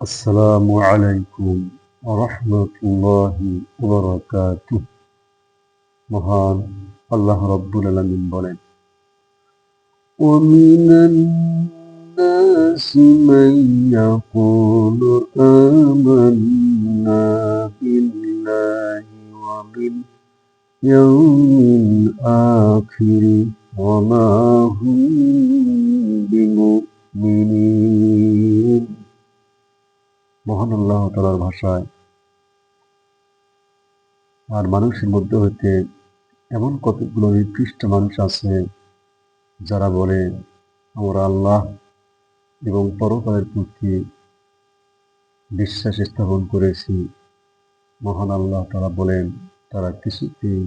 আসসালামু আলাইকুম রহমতুল্লাহি ওবরাকাতুহ মহান আল্লাহ রব্বুল আলামিন বলেন ومن الناس من يقول آمنا بالله وباليوم الآخر وما هم بمؤمنين মহান আল্লাহ তালার ভাষায়। আর মানুষের মধ্যে হইতে এমন কতগুলো নিকৃষ্ট মানুষ আছে, যারা বলে, আমরা আল্লাহ এবং পরকালের প্রতি বিশ্বাস স্থাপন করেছি। মহান আল্লাহ তারা বলেন, তারা কিছুতেই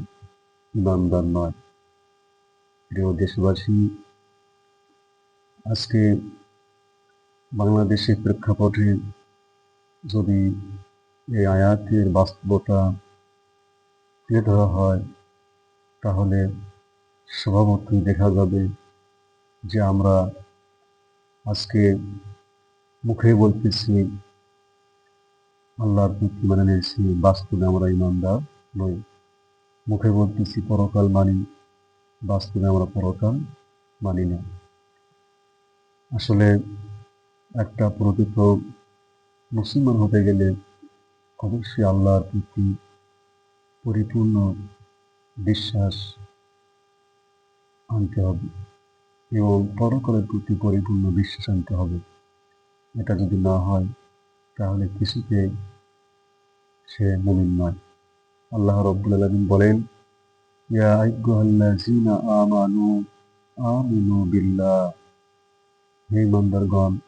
ইমানদার নয়। প্রিয় দেশবাসী, আজকে বাংলাদেশের প্রেক্ষাপটে যদি এই আয়াতের বাস্তবতা তুলে ধরা হয়, তাহলে স্বভাবতই দেখা যাবে যে আমরা আজকে মুখে বলতেছি, আল্লাহর প্রতি মানে নিয়েছি, বাস্তবে আমরা ইমানদার নই। মুখে বলতেছি, পরকাল মানি, বাস্তবে আমরা পরকাল মানি না। আসলে একটা প্রকৃত মুসলমান হতে গেলে অবশ্যই আল্লাহর প্রতি পরিপূর্ণ বিশ্বাস আনতে হবে এবং পরকালের প্রতি পরিপূর্ণ বিশ্বাস আনতে হবে। এটা যদি না হয়, তাহলে কিছুতে সে মমিন নয়। আল্লাহ রব্বুল আলমিন বলেন, ইয়া আইয়ুহাল্লাযীনা আমানু, আমিনু বিল্লাহ। হে ইমানদারগণ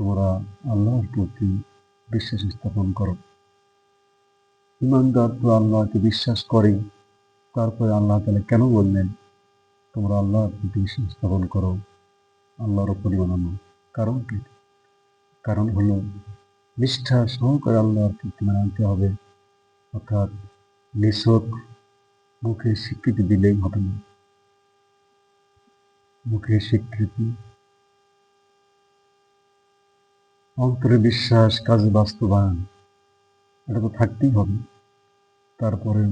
তোমরা আল্লাহর প্রতি বিশ্বাস স্থাপন করো। ইমানদার তো আল্লাহকে বিশ্বাস করে, তারপরে আল্লাহ তাহলে কেন বললেন, তোমরা আল্লাহর প্রতি বিশ্বাস স্থাপন করো, আল্লাহর উপর বানানো কারণ কি? কারণ হলো নিষ্ঠা সহকারে আল্লাহর প্রতি মানতে হবে, অর্থাৎ নিছক মুখে স্বীকৃতি দিলেই হবে না। মুখে স্বীকৃতি অন্তরে বিশ্বাস, কাজে বাস্তবায়ন, এটা তো থাকতেই হবে। তারপরে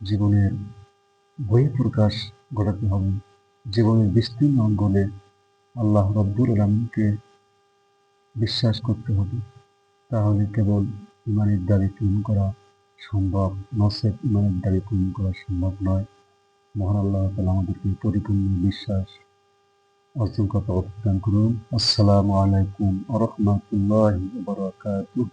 জীবনের বহিঃপ্রকাশ ঘটাতে হবে। জীবনের বিস্তীর্ণ অঙ্গনে আল্লাহ রব্বুর আলমকে বিশ্বাস করতে হবে। তাহলে কেবল ইমানের দাবি পূরণ করা সম্ভব নসেব ইমানের দাবি পূরণ করা সম্ভব নয়। মহান আল্লাহ তালা আমাদেরকে পরিপূর্ণ বিশ্বাস অর্জন করতে অবদান করুন। আসসালামু আলাইকুম রহমতুল্লাহ বারকাতুহ।